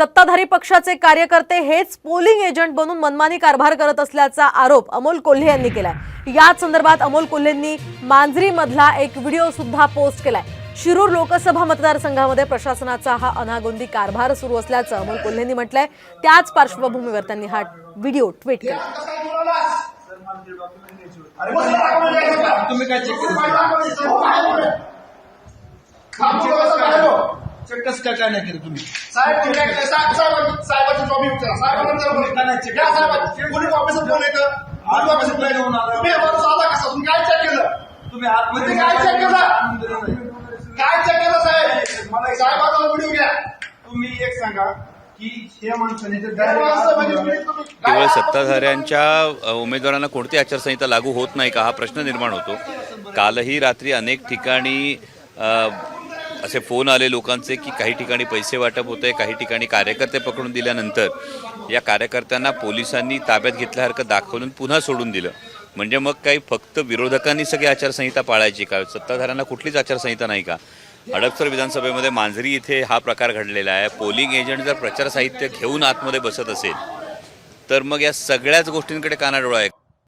सत्ताधारी पक्षाचे कार्यकर्ते हेच पोलिंग एजंट बनून मनमानी कारभार करत असल्याचा आरोप अमोल कोल्हे यांनी केलाय. याच संदर्भात अमोल कोल्हेंनी मांजरी मधला एक व्हिडिओ सुद्धा पोस्ट केलाय. शिरूर लोकसभा मतदारसंघामध्ये प्रशासनाचा हा अनागोंदी कारभार सुरू असल्याचं अमोल कोल्हेंनी म्हटलंय. त्याच पार्श्वभूमीवर त्यांनी हा व्हिडिओ ट्विट केला. तुम्ही काय चेक चेक कसं काय काय नाही केलं तुम्ही? साहेब तुम्ही काय केलं? साहेब साहेब साहेबाची जॉब विचारा साहेबांना फोन काय नाही check या साहेब पोलीस ऑफिसर फोन येतं पोलीस ऑफिसर फोन येतं तुम्ही माणूस आला कसा? तुम्ही काय चेक केलं? तुम्ही आतमध्ये तुम्ही काय check केलं? काय चेक केलं साहेब? मला साहेबाचा व्हिडिओ घ्या. तुम्ही एक सांगा हे म्हणजे केवळ सत्ताधाऱ्यांच्या उमेदवारांना कोणती आचारसंहिता लागू होत नाही का हा प्रश्न निर्माण होतो. कालही रात्री अनेक ठिकाणी असे फोन आले लोकांचे की काही ठिकाणी पैसे वाटप होते काही ठिकाणी कार्यकर्ते पकडून दिल्यानंतर या कार्यकर्त्यांना पोलिसांनी ताब्यात घेतल्यासारखं दाखवून पुन्हा सोडून दिलं. म्हणजे मग काही फक्त विरोधकांनी सगळी आचारसंहिता पाळायची का? सत्ताधाऱ्यांना कुठलीच आचारसंहिता नाही का? हडपसर विधानसभेमध्ये मांजरी इथे हा प्रकार घडलेला आहे. पोलिंग एजंट जर प्रचार साहित्य घेऊन आतमध्ये बसत असेल तर मग या सगळ्याच गोष्टींकडे कानाडोळा आहे.